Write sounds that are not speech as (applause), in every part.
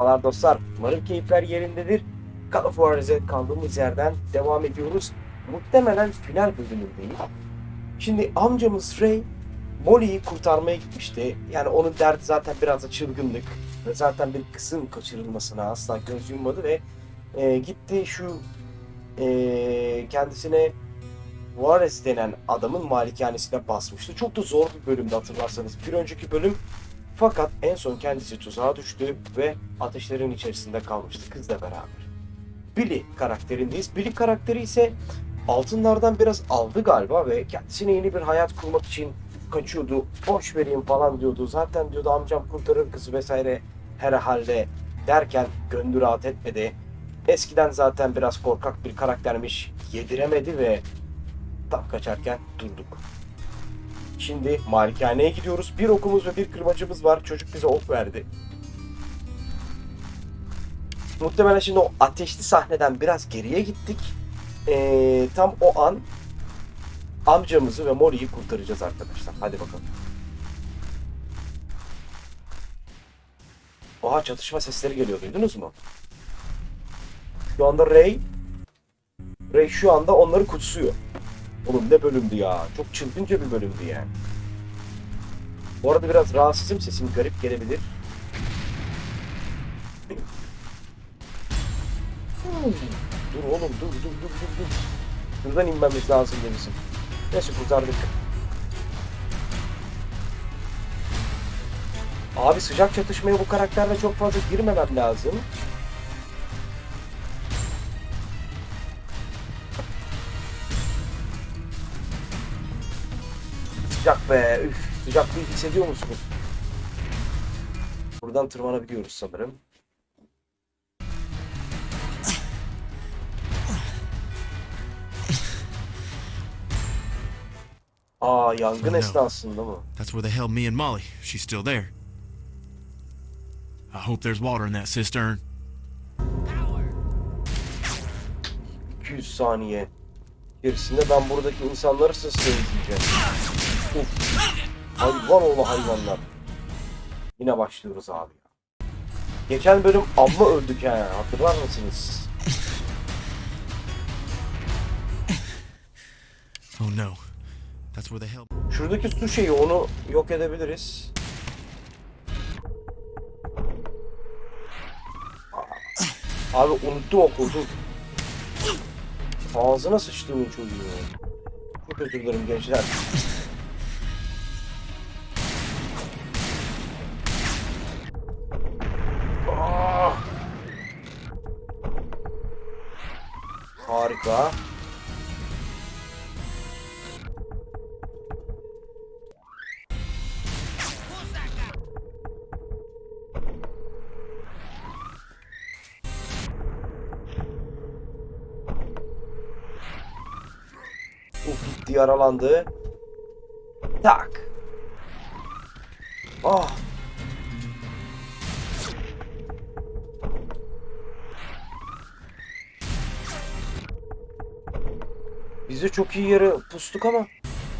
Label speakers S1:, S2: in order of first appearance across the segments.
S1: Merhabalar dostlar. Umarım keyifler yerindedir. Juarez'e kaldığımız yerden devam ediyoruz. Muhtemelen final bölümündeyim. Şimdi amcamız Ray Molly'yi kurtarmaya gitmişti. Yani onun derdi zaten biraz da çılgınlık. Zaten bir kızın kaçırılmasına asla göz yummadı ve e, gitti şu e, kendisine Juarez denen adamın malikanesine basmıştı. Çok da zor bir bölümdü hatırlarsanız. Bir önceki bölüm fakat en son kendisi tuzağa düştü ve ateşlerin içerisinde kalmıştı kızla beraber. Billy karakterindeyiz. Billy karakteri ise altınlardan biraz aldı galiba ve kendisine yeni bir hayat kurmak için kaçıyordu. Boş vereyim falan diyordu. Zaten diyordu amcam kurtarır kızı vesaire herhalde derken gönlü rahat etmedi. Eskiden zaten biraz korkak bir karaktermiş. Yediremedi ve tam kaçarken durduk. Şimdi malikaneye gidiyoruz. Bir okumuz ve bir kırbacımız var. Çocuk bize ok verdi. Muhtemelen şimdi o ateşli sahneden biraz geriye gittik. Ee, tam o an amcamızı ve Mori'yi kurtaracağız arkadaşlar. Hadi bakalım. Oha çatışma sesleri geliyor duydunuz mu? Şu anda Ray Ray şu anda onları kutsuyor. Oğlum ne bölümdü ya. Çok çılgınca bir bölümdü yani. Bu arada biraz rahatsızım. Sesim garip gelebilir. Dur oğlum dur dur dur dur dur. Şuradan inmemiz lazım demişim. Neyse kurtardık. Abi sıcak çatışmaya bu karakterle çok fazla girmemem lazım. Be. Üf, sıcaklığı hissediyor musunuz? Buradan tırmanabiliyoruz sanırım. Aa yangın esnasında mı?
S2: That's where they held me and Molly. She's still there. I hope there's water in that cistern.
S1: 200 saniye. Gerisinde ben buradaki insanları sesleneceğim. Hayvan oğlu hayvanlar. Yine başlıyoruz abi. Geçen bölüm amma öldük ha. Hatırlar mısınız? (laughs)
S2: Oh no. That's where they held.
S1: Şuradaki su şeyi onu yok edebiliriz. Abi unuttum okulu. Ağzına sıçtığımın çocuğu. Çok özür dilerim gençler. Harika. Uf gitti yaralandı. Biz de çok iyi yere pustuk ama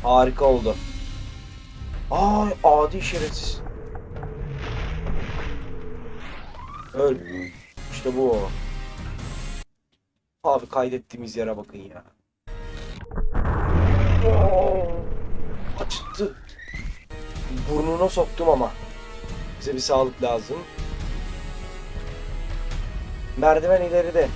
S1: harika oldu. Ay adi şerefsiz. Öl. İşte bu. Abi kaydettiğimiz yere bakın ya. Oo. Burnuna soktum ama. Bize bir sağlık lazım. Merdiven ileride.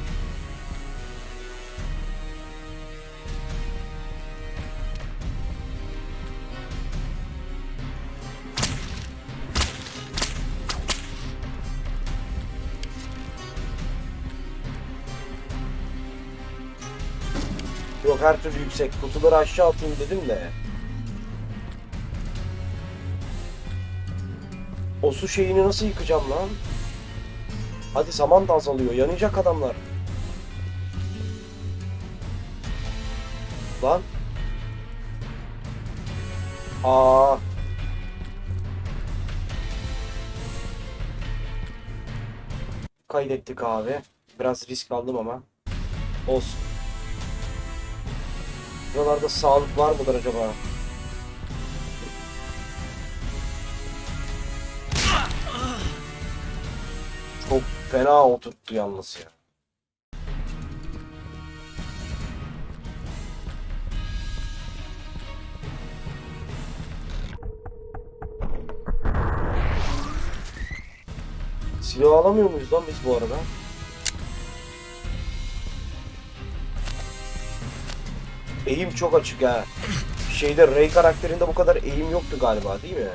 S1: Yok her türlü yüksek. Kutuları aşağı atayım dedim de. O su şeyini nasıl yıkacağım lan? Hadi saman da azalıyor. Yanacak adamlar. Lan. Aa. Kaydettik abi. Biraz risk aldım ama. Olsun. Buralarda sağlık var mıdır acaba? Çok fena oturttu yalnız ya. Silah alamıyor muyuz lan biz bu arada? Eğim çok açık ha. Şeyde Rey karakterinde bu kadar eğim yoktu galiba değil mi?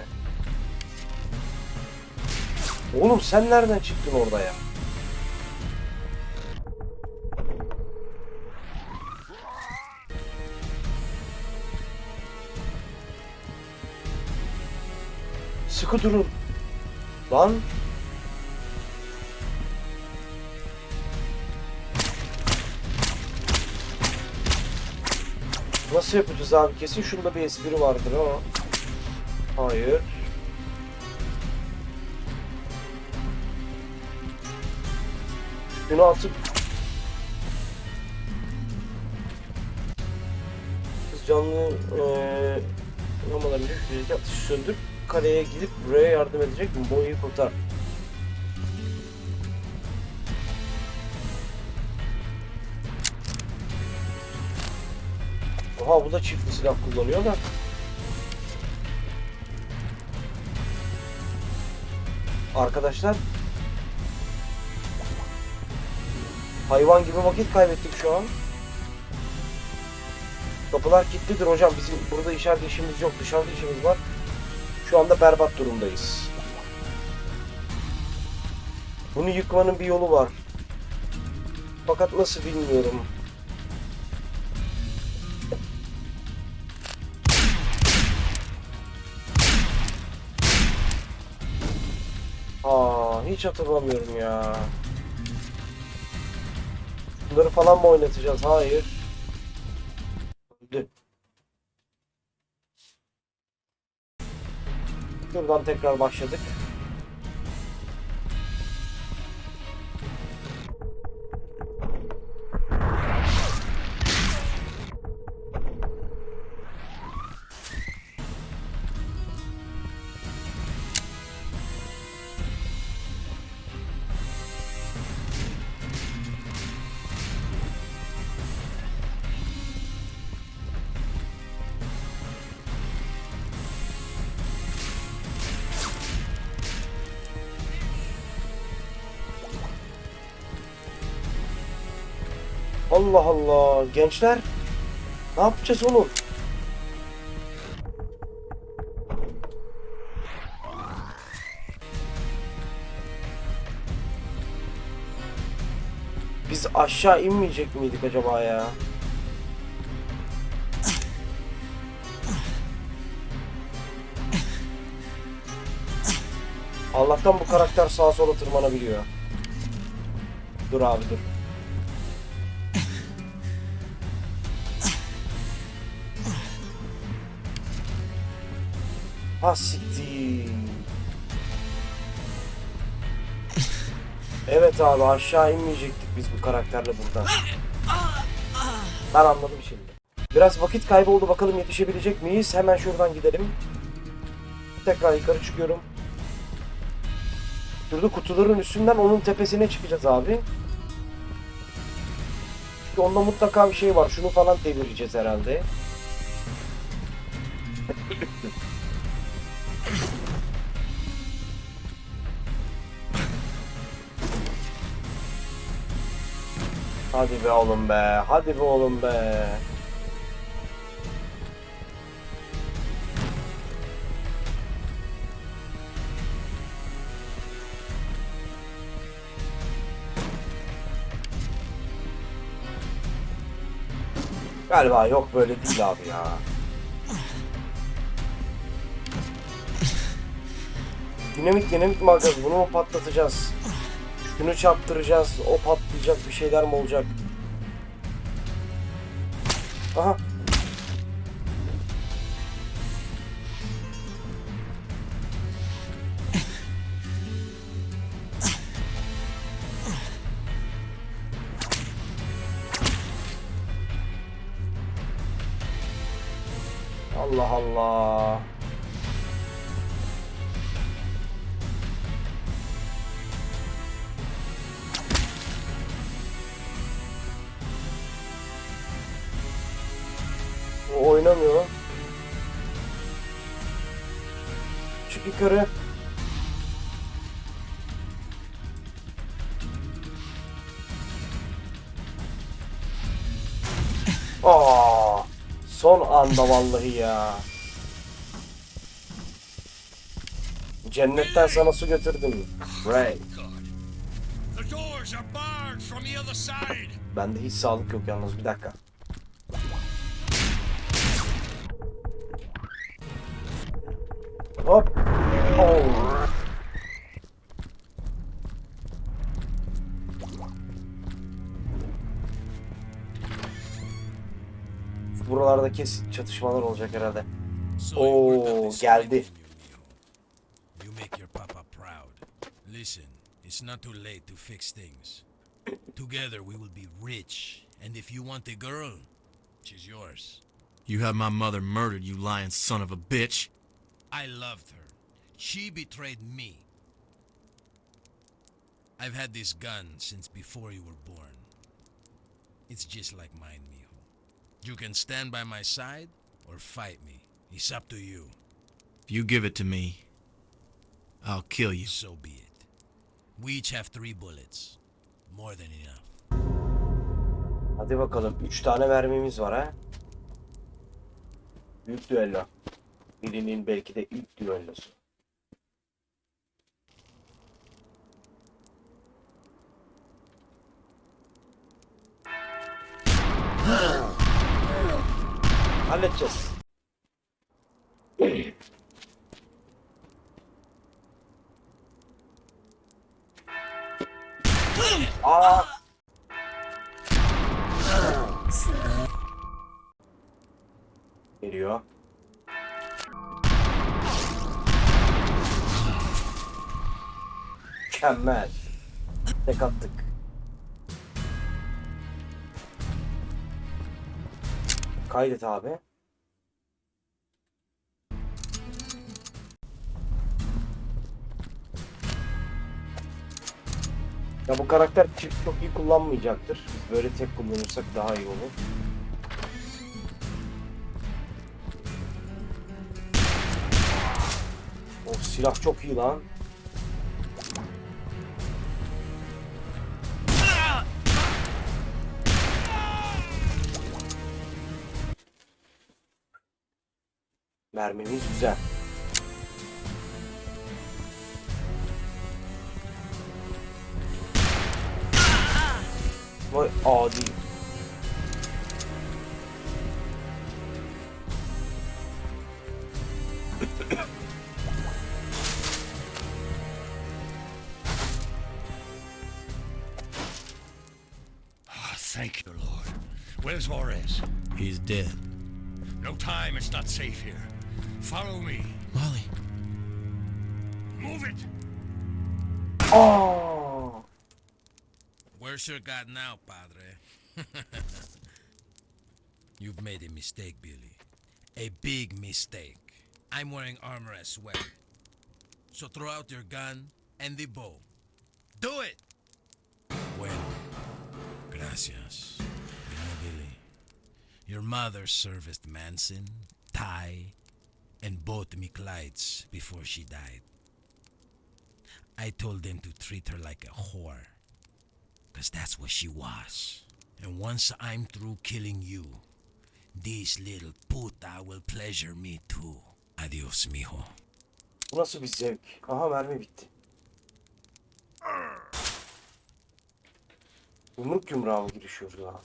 S1: Oğlum sen nereden çıktın orada ya? Sıkı durun. Lan. Nasıl yapacağız abi? Kesin şunda bir espri vardır ama. Hayır. Şunu atıp Kız canlı eee Ramaların bir atışı söndür kaleye gidip buraya yardım edecek Boyu kurtar. Oha bu da çiftli silah kullanıyor da. Arkadaşlar Hayvan gibi vakit kaybettik şu an. Kapılar kilitlidir hocam. Bizim burada içeride işimiz yok. Dışarıda işimiz var. Şu anda berbat durumdayız. Bunu yıkmanın bir yolu var. Fakat nasıl bilmiyorum. Hiç hatırlamıyorum ya. Bunları falan mı oynatacağız? Hayır. Öldü. Şuradan tekrar başladık. Allah Allah. Gençler. Ne yapacağız oğlum? Biz aşağı inmeyecek miydik acaba ya? Allah'tan bu karakter sağa sola tırmanabiliyor. Dur abi dur. Ha siktir. Evet abi aşağı inmeyecektik biz bu karakterle buradan. Ben anladım şimdi. Biraz vakit kaybı oldu bakalım yetişebilecek miyiz? Hemen şuradan gidelim. Tekrar yukarı çıkıyorum. Şurada kutuların üstünden onun tepesine çıkacağız abi. Çünkü onda mutlaka bir şey var. Şunu falan devireceğiz herhalde. Hadi be oğlum be. Hadi be oğlum be. Galiba yok böyle değil abi ya. Dinamik dinamik mi alacağız? Bunu mu patlatacağız? Şunu çarptıracağız. O patlayacak bir şeyler mi olacak? Aha. Allah Allah. Oynamıyor. Çık yukarı. Aa, son anda vallahi ya. Cennetten sana su götürdüm. Ray. Bende hiç sağlık yok yalnız bir dakika. Buralarda kesin çatışmalar olacak herhalde.
S3: So you
S1: Oo geldi.
S3: you, make your papa proud. Listen, it's not too late to fix things. (coughs) Together we will be rich, and if you want the girl, she's yours.
S2: You have my mother murdered, you lying son of a bitch.
S3: I loved her. She betrayed me. I've had this gun since before you were born. It's just like mine, Mijo. You can stand by my side or fight me. It's up to you.
S2: If you give it to me, I'll kill you.
S3: So be it. We each have three bullets. More than enough.
S1: Hadi bakalım. 3 tane mermimiz var ha. Büyük düello. Birinin belki de ilk düellosu. Halledeceğiz. Aa! Geliyor. Mükemmel. Tek attık. Kaydet abi. Ya bu karakter çift çok iyi kullanmayacaktır. Biz böyle tek kullanırsak daha iyi olur. O silah çok iyi lan. Mermimiz güzel. Vay adi.
S3: Ah, thank you, Lord. Where's Juarez?
S2: He's dead.
S3: No time, it's not safe here. Follow me.
S2: Molly.
S3: Move it!
S1: Aa!
S3: Where's your God now, Padre? (laughs) You've made a mistake, Billy. A big mistake. I'm wearing armor as well. So throw out your gun and the bow. Do it! Bueno. Gracias. You know, Billy, your mother serviced Manson, Ty, and both Miklights before she died. I told them to treat her like a whore. Because that's what she was. And once I'm through killing you, this little puta will pleasure me too. Adios, mijo.
S1: Bu nasıl bir zevk? Aha mermi bitti. Yumruk yumruğa mı girişiyor ya?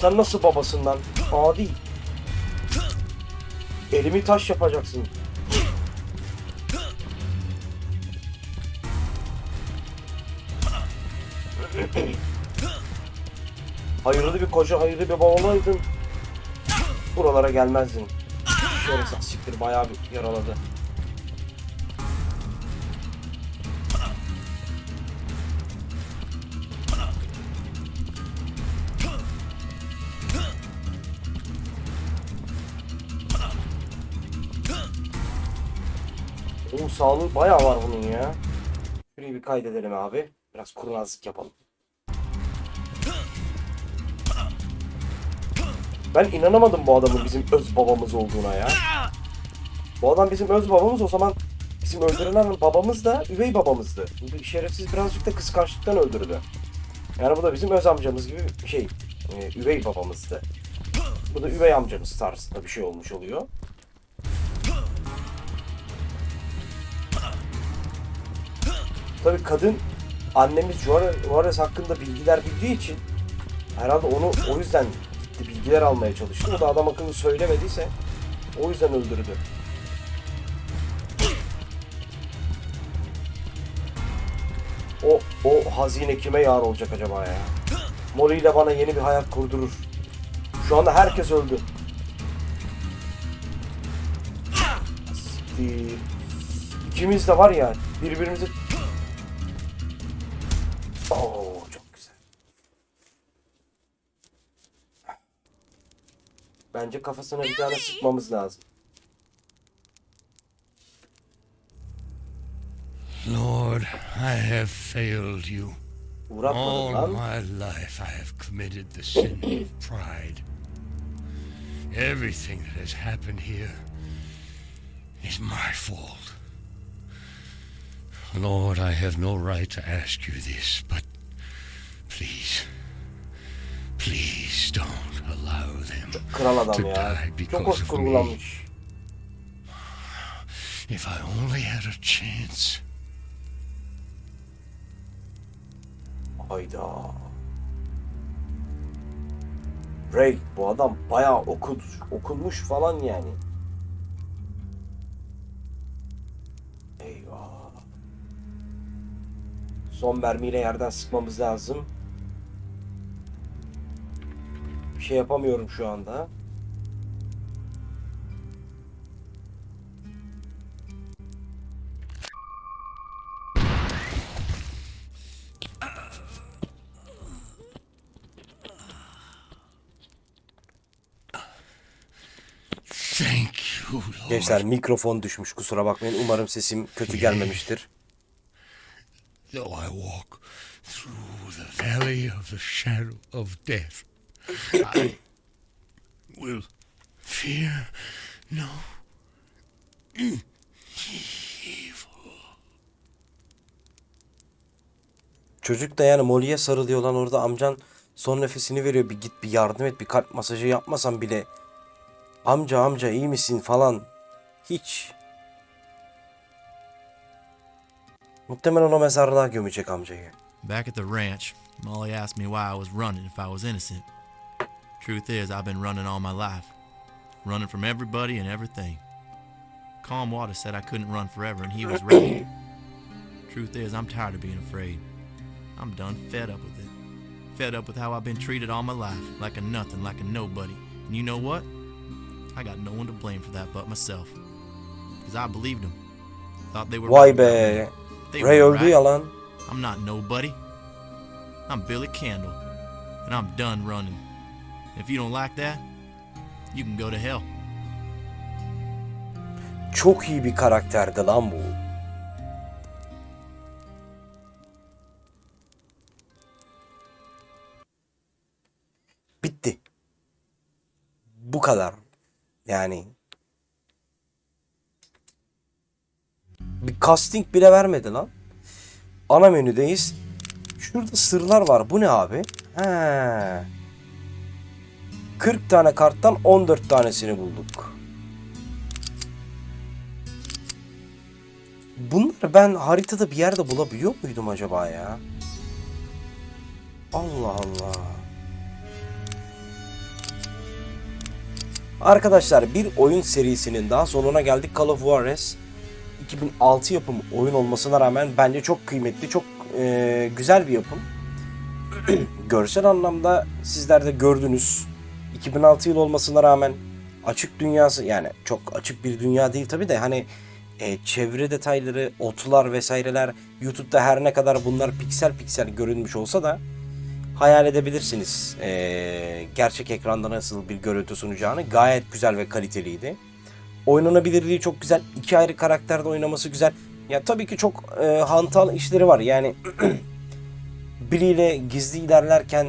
S1: Sen nasıl babasından? Adi. Elimi taş yapacaksın. hayırlı bir koca, hayırlı bir baba olaydın. Buralara gelmezdin. Şöyle siktir bayağı bir yaraladı. Sağlığı bayağı var bunun ya. Şurayı bir kaydedelim abi. Biraz kurnazlık yapalım. Ben inanamadım bu adamın bizim öz babamız olduğuna ya. Bu adam bizim öz babamız o zaman bizim öldürülen babamız da üvey babamızdı. Bu şerefsiz birazcık da kıskançlıktan öldürdü. Yani bu da bizim öz amcamız gibi şey. e, üvey babamızdı. Bu da üvey amcamız tarzında bir şey olmuş oluyor. Tabii kadın annemiz Juarez, hakkında bilgiler bildiği için herhalde onu o yüzden gitti bilgiler almaya çalıştı. O da adam akıllı söylemediyse o yüzden öldürdü. O, o hazine kime yar olacak acaba ya? Molly ile bana yeni bir hayat kurdurur. Şu anda herkes öldü. Siktir. İkimiz de var ya birbirimizi... Bence kafasına bir tane sıkmamız lazım.
S4: Lord, I have failed you. All my life I have committed the sin of pride. Everything that has happened here is my fault. Lord, I have no right to ask you this, but please, please don't allow them
S1: Kral adam
S4: to
S1: ya.
S4: die
S1: Çok
S4: because
S1: hoş
S4: of me.
S1: kurgulanmış.
S4: If I only had a chance.
S1: Hayda. Ray bu adam bayağı okumuş, okunmuş falan yani. Eyvah. Son mermiyle yerden sıkmamız lazım. Şey yapamıyorum şu anda. Gençler mikrofon düşmüş kusura bakmayın. Umarım sesim kötü gelmemiştir.
S4: Though I walk through the valley of the shadow of death, I will fear no evil.
S1: Çocuk da yani Molly'e sarılıyor lan orada amcan son nefesini veriyor. Bir git bir yardım et bir kalp masajı yapmasan bile. Amca amca iyi misin falan. Hiç. Muhtemelen o mezarlığa gömecek amcayı.
S2: Back at the ranch, Molly asked me why I was running if I was innocent. Truth is, I've been running all my life. Running from everybody and everything. Calm Water said I couldn't run forever, and he was right. (coughs) Truth is, I'm tired of being afraid. I'm done fed up with it. Fed up with how I've been treated all my life, like a nothing, like a nobody. And you know what? I got no one to blame for that but myself. Because I believed them. Thought they were
S1: Vay
S2: right about me.
S1: be.
S2: They
S1: Ray
S2: were
S1: öldü
S2: right. I'm not nobody. I'm Billy Candle, and I'm done running. If you don't like that, you can go to hell.
S1: Çok iyi bir karakterdi lan bu. Bitti. Bu kadar. Yani bir casting bile vermedi lan. Ana menüdeyiz. Şurada sırlar var. Bu ne abi? He. 40 tane karttan 14 tanesini bulduk. Bunları ben haritada bir yerde bulabiliyor muydum acaba ya? Allah Allah. Arkadaşlar bir oyun serisinin daha sonuna geldik. Call of Juarez 2006 yapım oyun olmasına rağmen bence çok kıymetli, çok e, güzel bir yapım. (clears throat) Görsel anlamda sizler de gördünüz. 2006 yıl olmasına rağmen açık dünyası yani çok açık bir dünya değil tabi de hani e, çevre detayları, otlar vesaireler YouTube'da her ne kadar bunlar piksel piksel görünmüş olsa da hayal edebilirsiniz e, gerçek ekranda nasıl bir görüntü sunacağını. Gayet güzel ve kaliteliydi. Oynanabilirliği çok güzel. İki ayrı karakterde oynaması güzel. Ya tabii ki çok e, hantal işleri var. Yani (clears throat) biriyle gizli ilerlerken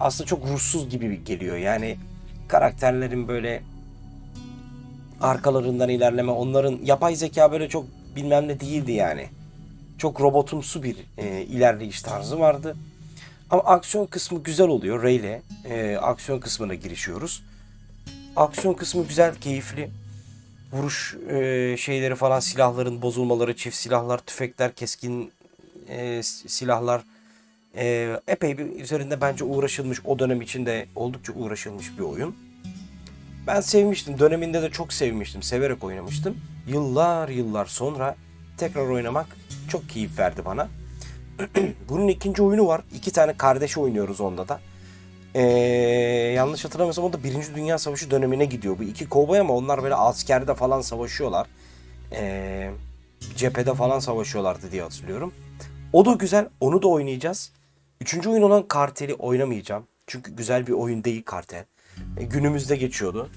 S1: aslında çok ruhsuz gibi geliyor. Yani karakterlerin böyle arkalarından ilerleme onların yapay zeka böyle çok bilmem ne değildi yani. Çok robotumsu bir e, ilerleyiş tarzı vardı. Ama aksiyon kısmı güzel oluyor. Ray ile e, aksiyon kısmına girişiyoruz. Aksiyon kısmı güzel, keyifli. Vuruş e, şeyleri falan, silahların bozulmaları, çift silahlar, tüfekler, keskin e, silahlar. E, epey bir üzerinde bence uğraşılmış. O dönem içinde oldukça uğraşılmış bir oyun. Ben sevmiştim. Döneminde de çok sevmiştim. Severek oynamıştım. Yıllar yıllar sonra tekrar oynamak çok keyif verdi bana. (clears throat) Bunun ikinci oyunu var. İki tane kardeş oynuyoruz onda da. Ee, yanlış hatırlamıyorsam o da Birinci Dünya Savaşı dönemine gidiyor. Bu iki kovboy ama onlar böyle askerde falan savaşıyorlar. Ee, cephede falan savaşıyorlardı diye hatırlıyorum. O da güzel. Onu da oynayacağız. Üçüncü oyun olan Kartel'i oynamayacağım. Çünkü güzel bir oyun değil Kartel. E, günümüzde geçiyordu.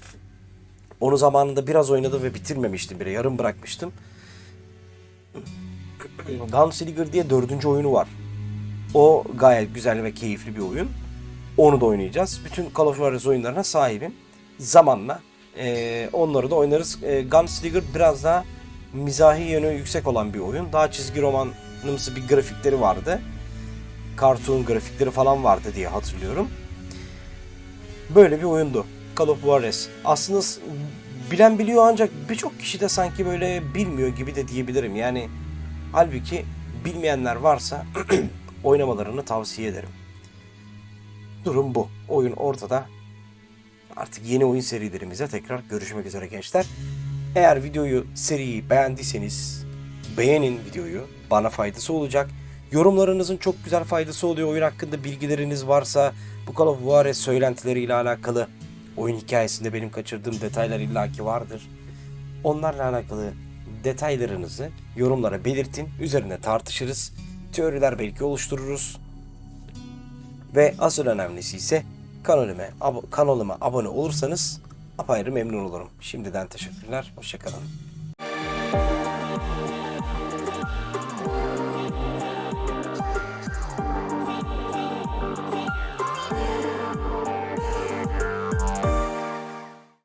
S1: Onu zamanında biraz oynadı ve bitirmemiştim bile. Yarım bırakmıştım. Gunslinger diye dördüncü oyunu var. O gayet güzel ve keyifli bir oyun. Onu da oynayacağız. Bütün Call of Juarez oyunlarına sahibim. Zamanla e, onları da oynarız. E, Gunslinger biraz daha mizahi yönü yüksek olan bir oyun. Daha çizgi romanımsı bir grafikleri vardı. Cartoon grafikleri falan vardı diye hatırlıyorum. Böyle bir oyundu. Call of Juarez. Aslında bilen biliyor ancak birçok kişi de sanki böyle bilmiyor gibi de diyebilirim. Yani halbuki bilmeyenler varsa (clears throat) oynamalarını tavsiye ederim. Durum bu. Oyun ortada. Artık yeni oyun serilerimize tekrar görüşmek üzere gençler. Eğer videoyu, seriyi beğendiyseniz beğenin videoyu. Bana faydası olacak. Yorumlarınızın çok güzel faydası oluyor. Oyun hakkında bilgileriniz varsa bu Call of Juarez söylentileriyle alakalı oyun hikayesinde benim kaçırdığım detaylar illaki vardır. Onlarla alakalı detaylarınızı yorumlara belirtin. Üzerine tartışırız. Teoriler belki oluştururuz. Ve asıl önemlisi ise kanalıma, ab- kanalıma abone olursanız apayrı memnun olurum. Şimdiden teşekkürler. Hoşçakalın.